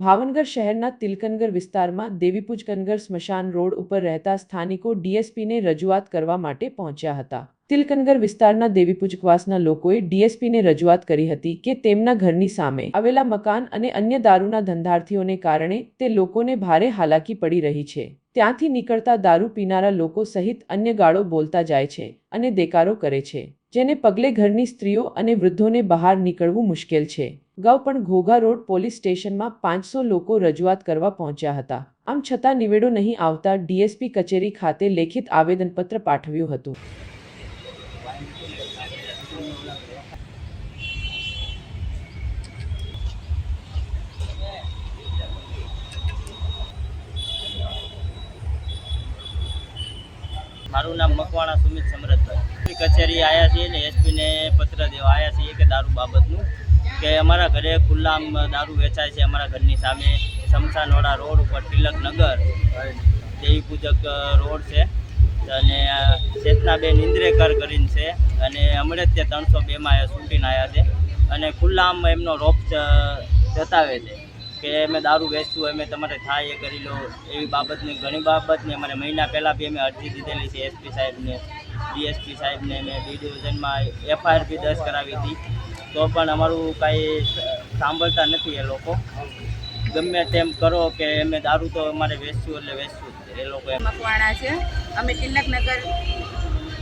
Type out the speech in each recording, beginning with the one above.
ભાવનગર શહેરના તિલકનગર વિસ્તારમાં દેવીપુજ કનગર સ્મશાન રોડ ઉપર રહેતા સ્થાનિકો ડીએસપીને રજૂઆત કરવા માટે પહોંચ્યા હતા. તિલકનગર વિસ્તારના દેવીપુજકવાસના લોકોએ ડીએસપીને રજૂઆત કરી હતી કે તેમના ઘરની સામે આવેલા મકાન અને અન્ય દારૂના ધંધાર્થીઓને કારણે તે લોકોને ભારે હાલાકી પડી રહી છે. ત્યાંથી નીકળતા દારૂ પીનારા લોકો સહિત અન્ય ગાળો બોલતા જાય છે અને દેકારો કરે છે, જેને પગલે ઘરની સ્ત્રીઓ અને વૃદ્ધોને બહાર નીકળવું મુશ્કેલ છે. અગાઉ પણ ઘોઘા રોડ પોલીસ સ્ટેશનમાં પાંચસો લોકો રજૂઆત કરવા પહોંચ્યા હતા. આમ છતાં નિવેડો નહીં આવતા ડીએસપી કચેરી ખાતે લેખિત આવેદનપત્ર પાઠવ્યું હતું. મારું નામ મકવાણા સુમિત સમરથભાઈ કચેરી આવ્યા છીએ ને, એસપીને પત્ર દેવા આવ્યા છીએ કે દારૂ બાબતનું. કે અમારા ઘરે ખુલ્લામ દારૂ વેચાય છે અમારા ઘરની સામે શમશાનવાળા રોડ ઉપર તિલકનગર દેવી પૂજક રોડ છે. અને ચેતનાબેન ઇન્દ્રેકર કરીને છે. અને હમણાં જ તે ત્રણસો બેમાં શૂટીને આવ્યા છે. અને ખુલ્લામ એમનો રોપ જતાવે છે કે અમે દારૂ વેચવું અમે તમારે થાય એ કરી લો. એવી બાબતની ઘણી બાબતની અમારે મહિના પહેલાં બી અમે અરજી દીધેલી છે એસપી સાહેબને. ડીએસપી સાહેબને મેં બી ડિવિઝનમાં એફઆઈઆર બી દસ કરાવી હતી. તો પણ અમારું કાંઈ સાંભળતા નથી એ લોકો. ગમે તેમ કરો કે અમે દારૂ તો અમારે વેચવું એટલે વેચવું એ લોકો મકવાણા છે. અમે તિલકનગર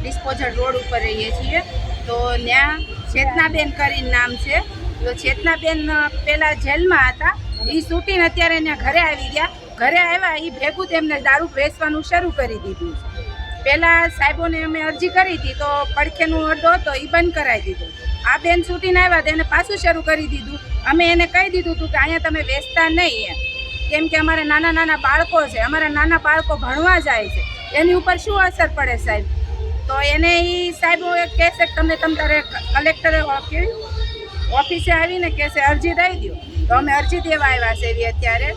ડિસ્પોઝલ રોડ ઉપર રહીએ છીએ. તો ત્યાં ચેતનાબેન કરીને નામ છે. તો ચેતનાબેન પહેલાં જેલમાં હતા. એ શૂટિંગ અત્યારે ત્યાં ઘરે આવી ગયા. ઘરે આવ્યા એ ભેગું તેમને દારૂ વેચવાનું શરૂ કરી દીધું પહેલાં સાહેબોને અમે અરજી કરી હતી તો પડખેનું અડ્ડો હતો એ બંધ કરાવી દીધું. આ બેન છૂટીને આવ્યા તો એને પાછું શરૂ કરી દીધું. અમે એને કહી દીધું હતું કે અહીંયા તમે વેચતા નહીં એમ. કેમ કે અમારે નાના નાના બાળકો છે, અમારા નાના બાળકો ભણવા જાય છે. એની ઉપર શું અસર પડે સાહેબ? તો એને એ સાહેબો એક કહેશે તમને તમે તમ તારે કલેક્ટરે ઓફિસે આવીને કહેશે, અરજી દઈ દો તો અમે અરજી દેવા આવ્યા છે એવી અત્યારે.